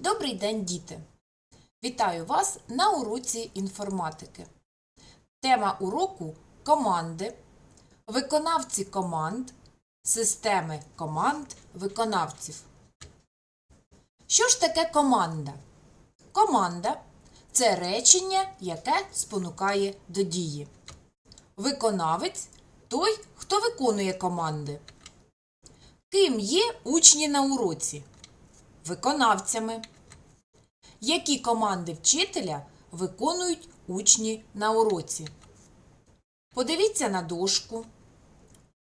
Добрий день, діти! Вітаю вас на уроці інформатики. Тема уроку команди, виконавці команд, системи команд виконавців. Що ж таке команда? Команда це речення, яке спонукає до дії. Виконавець той, хто виконує команди. Ким є учні на уроці? Виконавцями. Які команди вчителя виконують учні на уроці? Подивіться на дошку.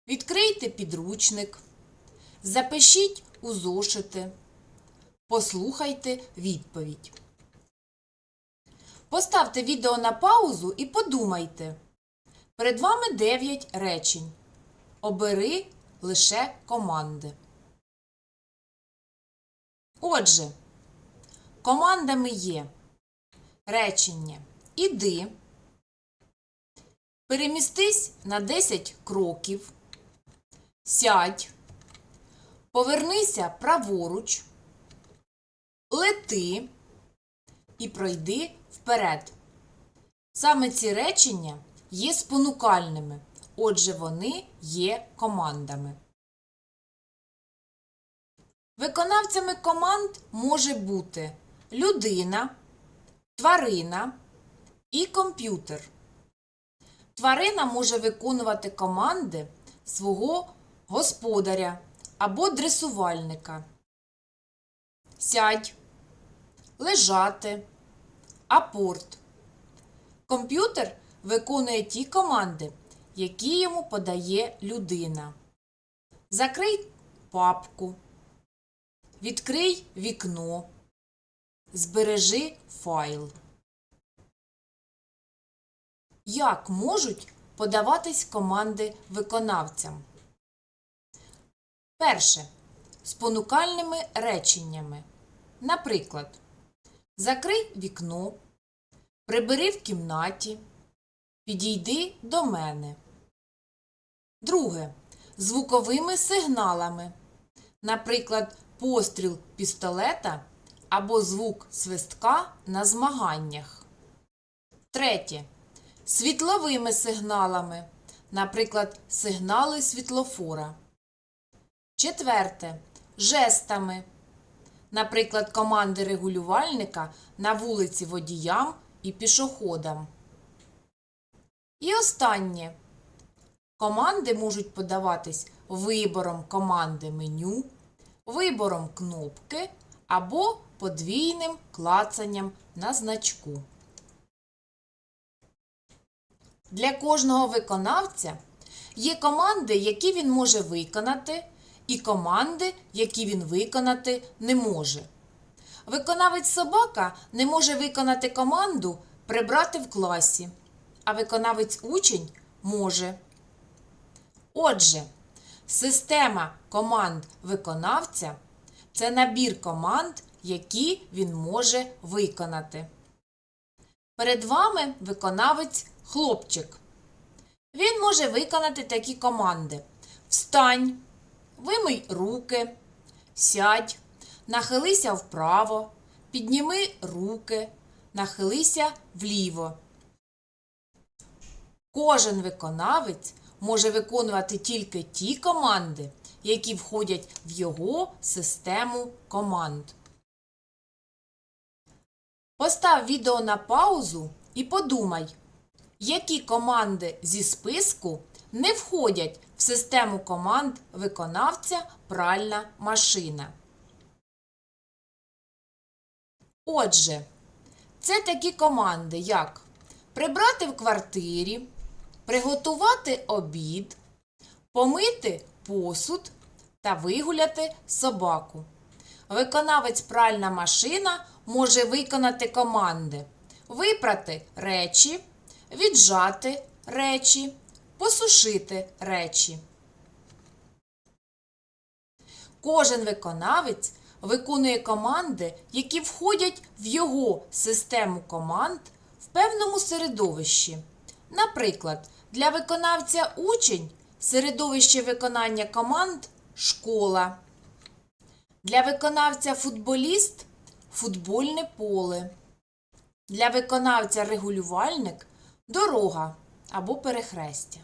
Відкрийте підручник. Запишіть у зошити. Послухайте відповідь. Поставте відео на паузу і подумайте. Перед вами 9 речень. Обери лише команди. Отже, командами є речення Іди, перемістись на 10 кроків, сядь, повернися праворуч, лети і пройди вперед. Саме ці речення є спонукальними, отже, вони є командами. Виконавцями команд може бути людина, тварина і комп'ютер. Тварина може виконувати команди свого господаря або дресувальника. Сядь, лежати, апорт. Комп'ютер виконує ті команди, які йому подає людина. Закрий папку. Відкрий вікно. Збережи файл. Як можуть подаватись команди виконавцям? Перше. Спонукальними реченнями. Наприклад, закрий вікно, прибери в кімнаті, підійди до мене. Друге. Звуковими сигналами. Наприклад, постріл пістолета або звук свистка на змаганнях. Третє. Світловими сигналами. Наприклад, сигнали світлофора. Четверте. Жестами. Наприклад, команди регулювальника на вулиці водіям і пішоходам. І останнє. Команди можуть подаватись вибором команди меню, вибором кнопки або подвійним клацанням на значку. Для кожного виконавця є команди, які він може виконати, і команди, які він виконати не може. Виконавець собака не може виконати команду прибрати в класі, а виконавець учень може. Отже, система команд виконавця це набір команд, які він може виконати. Перед вами виконавець хлопчик. Він може виконати такі команди: Встань, вимий руки, сядь, нахилися вправо, підніми руки, нахилися вліво. Кожен виконавець може виконувати тільки ті команди, які входять в його систему команд. Постав відео на паузу і подумай, які команди зі списку не входять в систему команд виконавця пральна машина. Отже, це такі команди, як прибрати в квартирі, приготувати обід, помити посуд та вигуляти собаку. Виконавець пральна машина може виконати команди випрати речі, віджати речі, посушити речі. Кожен виконавець виконує команди, які входять в його систему команд в певному середовищі. Наприклад, для виконавця учень середовище виконання команд школа. Для виконавця футболіст футбольне поле. Для виконавця регулювальник дорога або перехрестя.